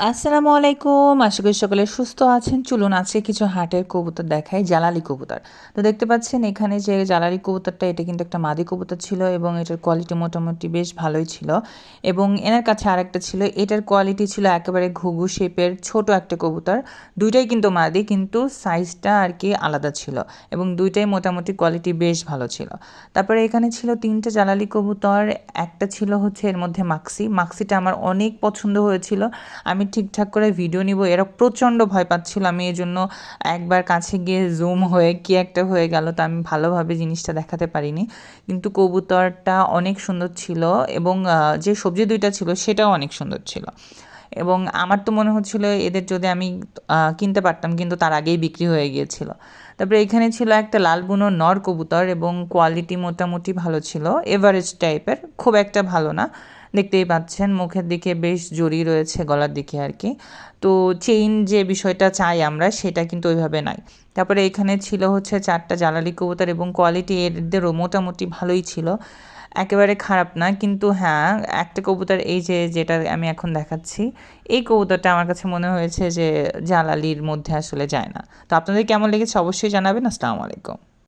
আসসালামু আলাইকুম আশা করি সকলে সুস্থ আছেন। চলুন আজকে কিছু হাটের কবুতর দেখাই, জালালি কবুতর। তো দেখতে পাচ্ছেন, এখানে যে জালালি কবুতরটা, এটা কিন্তু একটা মাদি কবুতর ছিল এবং এটার কোয়ালিটি মোটামুটি বেশ ভালোই ছিল। এবং এনার কাছে আরেকটা ছিল, এটার কোয়ালিটি ছিল একেবারে ঘুঘু শেপের ছোট একটা কবুতর। দুইটাই কিন্তু মাদি, কিন্তু সাইজটা আর কি আলাদা ছিল এবং দুইটাই মোটামুটি কোয়ালিটি বেশ ভালো ছিল। তারপরে এখানে ছিল তিনটে জালালি কবুতর, একটা ছিল হচ্ছে এর মধ্যে মাক্সি মাক্সিটা আমার অনেক পছন্দ হয়েছিল। আমি আমি ঠিকঠাক করে ভিডিও নিব, এরা প্রচণ্ড ভয় পাচ্ছিল। আমি এই জন্য একবার কাছে গিয়ে জুম হয়ে কি একটা হয়ে গেল তা আমি ভালোভাবে জিনিসটা দেখাতে পারিনি। কিন্তু কবুতরটা অনেক সুন্দর ছিল এবং যে সবজি দুইটা ছিল সেটাও অনেক সুন্দর ছিল। এবং আমার তো মনে হচ্ছিল এদের যদি আমি কিনতে পারতাম কিন্তু তার আগেই বিক্রি হয়ে গিয়েছিল। তারপরে এখানে ছিল একটা লাল বুনো নর কবুতর এবং কোয়ালিটি মোটামুটি ভালো ছিল এভারেজ টাইপের খুব একটা ভালো না। দেখতেই পাচ্ছেন, মুখের দিকে বেশ জড়িয়ে রয়েছে গলার দিকে আর কি। তো চেইন যে বিষয়টা চাই আমরা, সেটা কিন্তু ওইভাবে নাই। তারপরে এখানে ছিল হচ্ছে চারটা জ্বালালি কবুতর এবং কোয়ালিটি এদেরও মোটামুটি ভালোই ছিল। একেবারে খারাপ না, কিন্তু হ্যাঁ একটা কবুতর এই যে, যেটা আমি এখন দেখাচ্ছি, এই কবুতরটা আমার কাছে মনে হয়েছে যে জালালির মধ্যে আসলে যায় না। তো আপনাদের কেমন লেগেছে অবশ্যই জানাবেন। আসসালামু আলাইকুম।